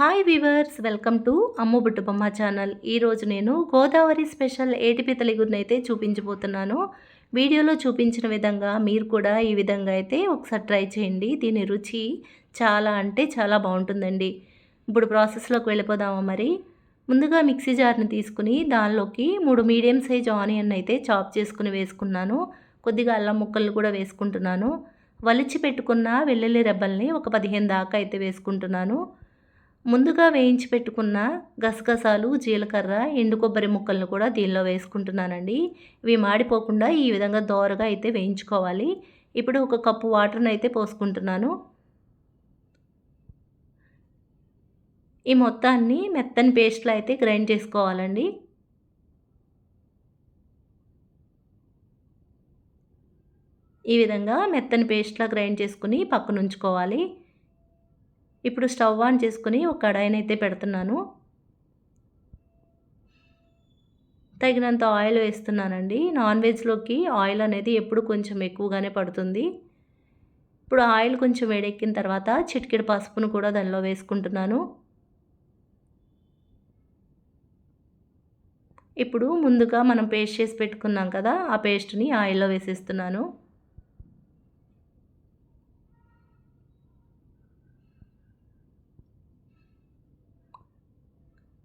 Hi viewers welcome to Ammu Buttubomma channel ఈరోజు నేను Godavari special ATP గురిని అయితే చూపించబోతున్నాను. వీడియోలో చూపించిన విధంగా మీరు కూడా ఈ విధంగా అయితే ఒకసారి ట్రై చేయండి. దీని రుచి చాలా అంటే చాలా బాగుంటుందండి. ఇప్పుడు ప్రాసెస్లోకి వెళ్ళిపోదామా మరి? ముందుగా మిక్సీ జార్ని తీసుకుని దానిలోకి మూడు మీడియం సైజ్ ఆనియన్ అయితే చాప్ చేసుకుని వేసుకున్నాను. కొద్దిగా అల్లం ముక్కలు కూడా వేసుకుంటున్నాను. వలిచి పెట్టుకున్న వెల్లుల్లి రెబ్బల్ని ఒక పదిహేను దాకా అయితే వేసుకుంటున్నాను. ముందుగా వేయించి పెట్టుకున్న గసగసాలు జీలకర్ర ఎండు కొబ్బరి ముక్కలను కూడా దీనిలో వేసుకుంటున్నానండి. ఇవి మాడిపోకుండా ఈ విధంగా దోరగా అయితే వేయించుకోవాలి. ఇప్పుడు ఒక కప్పు వాటర్ని అయితే పోసుకుంటున్నాను. ఈ మొత్తాన్ని మెత్తని పేస్ట్లో అయితే గ్రైండ్ చేసుకోవాలండి. ఈ విధంగా మెత్తని పేస్ట్లా గ్రైండ్ చేసుకుని పక్కన ఉంచుకోవాలి ఇప్పుడు స్టవ్ ఆన్ చేసుకుని ఒక కడాయిని అయితే పెడుతున్నాను. తగినంత ఆయిల్ వేస్తున్నానండి. నాన్ వెజ్లోకి ఆయిల్ అనేది ఎప్పుడు కొంచెం ఎక్కువగానే పడుతుంది. ఇప్పుడు ఆయిల్ కొంచెం వేడెక్కిన తర్వాత చిటికెడు పసుపును కూడా దానిలో వేసుకుంటున్నాను. ఇప్పుడు ముందుగా మనం పేస్ట్ చేసి పెట్టుకున్నాం కదా ఆ పేస్ట్ని ఆయిల్లో వేసేస్తున్నాను.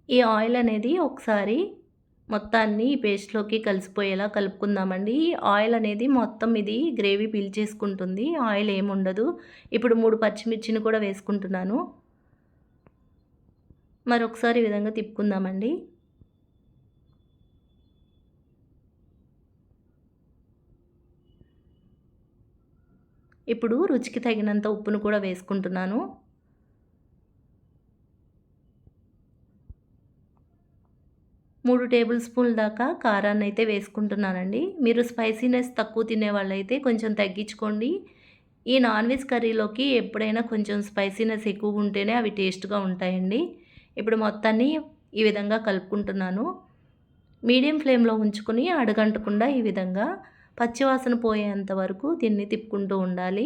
ఈ ఆయిల్ అనేది ఒకసారి మొత్తాన్ని ఈ పేస్ట్లోకి కలిసిపోయేలా కలుపుకుందామండి. ఈ ఆయిల్ అనేది మొత్తం ఇది గ్రేవీ పీల్చేసుకుంటుంది ఆయిల్ ఏముండదు ఇప్పుడు మూడు పచ్చిమిర్చిని కూడా వేసుకుంటున్నాను. మరొకసారి ఈ విధంగా తిప్పుకుందామండి. ఇప్పుడు రుచికి తగినంత ఉప్పును కూడా వేసుకుంటున్నాను. మూడు టేబుల్ స్పూన్ల దాకా కారాన్ని అయితే వేసుకుంటున్నానండి. మీరు స్పైసీనెస్ తక్కువ తినే వాళ్ళైతే కొంచెం తగ్గించుకోండి. ఈ నాన్ వెజ్ కర్రీలోకి ఎప్పుడైనా కొంచెం స్పైసీనెస్ ఎక్కువ ఉంటేనే అవి టేస్ట్గా ఉంటాయండి. ఇప్పుడు మొత్తాన్ని ఈ విధంగా కలుపుకుంటున్నాను. మీడియం ఫ్లేమ్లో ఉంచుకొని అడగంటకుండా ఈ విధంగా పచ్చివాసన పోయేంత వరకు దీన్ని తిప్పుకుంటూ ఉండాలి.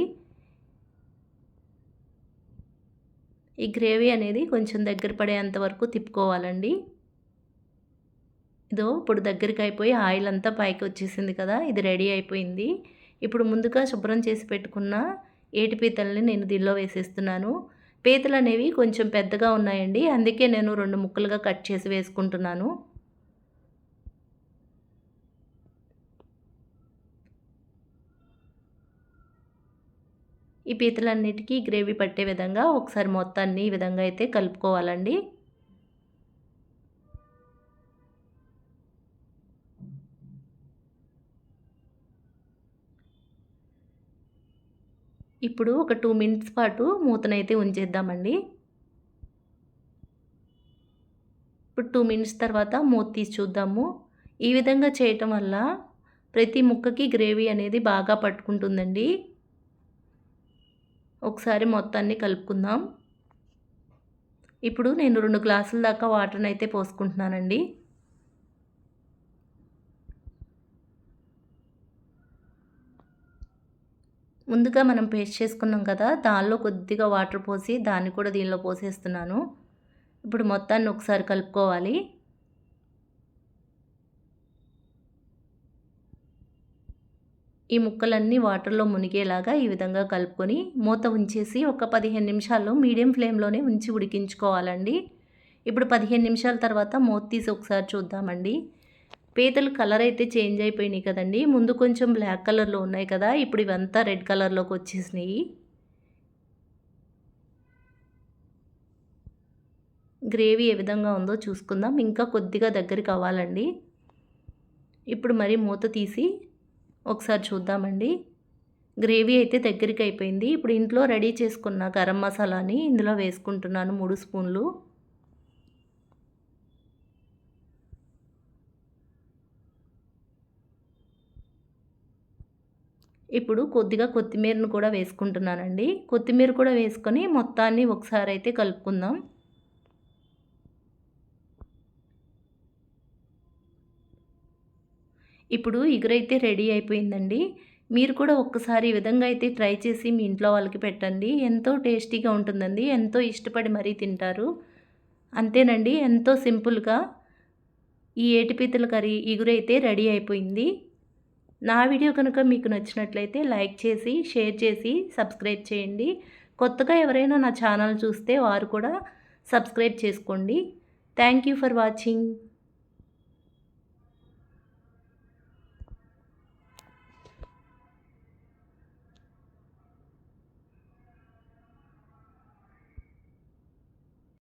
ఈ గ్రేవీ అనేది కొంచెం దగ్గర పడేంత వరకు తిప్పుకోవాలండి. ఇదో ఇప్పుడు దగ్గరికి అయిపోయి ఆయిల్ అంతా పైకి వచ్చేసింది కదా ఇది రెడీ అయిపోయింది. ఇప్పుడు ముందుగా శుభ్రం చేసి పెట్టుకున్న ఏటి పీతల్ని నేను దీనిలో వేసేస్తున్నాను. పీతలు అనేవి కొంచెం పెద్దగా ఉన్నాయండి అందుకే నేను రెండు ముక్కలుగా కట్ చేసి వేసుకుంటున్నాను. ఈ పీతలన్నిటికీ గ్రేవీ పట్టే విధంగా ఒకసారి మొత్తాన్ని ఈ విధంగా అయితే కలుపుకోవాలండి. ఇప్పుడు ఒక టూ మినిట్స్ పాటు మూతనైతే ఉంచేద్దామండి. ఇప్పుడు టూ మినిట్స్ తర్వాత మూత తీసి చూద్దాము. ఈ విధంగా చేయటం వల్ల ప్రతి ముక్కకి గ్రేవీ అనేది బాగా పట్టుకుంటుందండి. ఒకసారి మొత్తాన్ని కలుపుకుందాం. ఇప్పుడు నేను రెండు గ్లాసుల దాకా వాటర్ని అయితే పోసుకుంటున్నానండి. ముందుగా మనం పేస్ట్ చేసుకున్నాం కదా దానిలో కొద్దిగా వాటర్ పోసి దాన్ని కూడా దీనిలో పోసేస్తున్నాను. ఇప్పుడు మొత్తాన్ని ఒకసారి కలుపుకోవాలి. ఈ ముక్కలన్నీ వాటర్లో మునిగేలాగా ఈ విధంగా కలుపుకొని మూత ఉంచేసి ఒక పదిహేను నిమిషాల్లో మీడియం ఫ్లేమ్లోనే ఉంచి ఉడికించుకోవాలండి. ఇప్పుడు పదిహేను నిమిషాల తర్వాత మూత తీసి ఒకసారి చూద్దామండి. పీతలు కలర్ అయితే చేంజ్ అయిపోయినాయి కదండి. ముందు కొంచెం బ్లాక్ కలర్లో ఉన్నాయి కదా ఇప్పుడు ఇవంతా రెడ్ కలర్లోకి వచ్చేసినాయి. గ్రేవీ ఏ విధంగా ఉందో చూసుకుందాం. ఇంకా కొద్దిగా దగ్గరికి అవ్వాలండి ఇప్పుడు మరి మూత తీసి ఒకసారి చూద్దామండి. గ్రేవీ అయితే దగ్గరికి అయిపోయింది. ఇప్పుడు ఇంట్లో రెడీ చేసుకున్న గరం మసాలాని ఇందులో వేసుకుంటున్నాను మూడు స్పూన్లు. ఇప్పుడు కొద్దిగా కొత్తిమీరను కూడా వేసుకుంటున్నానండి. కొత్తిమీర కూడా వేసుకొని మొత్తాన్ని ఒకసారి అయితే కలుపుకుందాం. ఇప్పుడు ఇగురైతే రెడీ అయిపోయిందండి. మీరు కూడా ఒక్కసారి ఈ విధంగా అయితే ట్రై చేసి మీ ఇంట్లో వాళ్ళకి పెట్టండి. ఎంతో టేస్టీగా ఉంటుందండి. ఎంతో ఇష్టపడి మరీ తింటారు. అంతేనండి. ఎంతో సింపుల్గా ఈ ఏటిపీతల కర్రీ ఇగురైతే రెడీ అయిపోయింది. నా వీడియో కనుక మీకు నచ్చినట్లయితే లైక్ చేసి షేర్ చేసి సబ్స్క్రైబ్ చేయండి. కొత్తగా ఎవరైనా నా ఛానల్ చూస్తే వారు కూడా సబ్స్క్రైబ్ చేసుకోండి. Thank you for watching.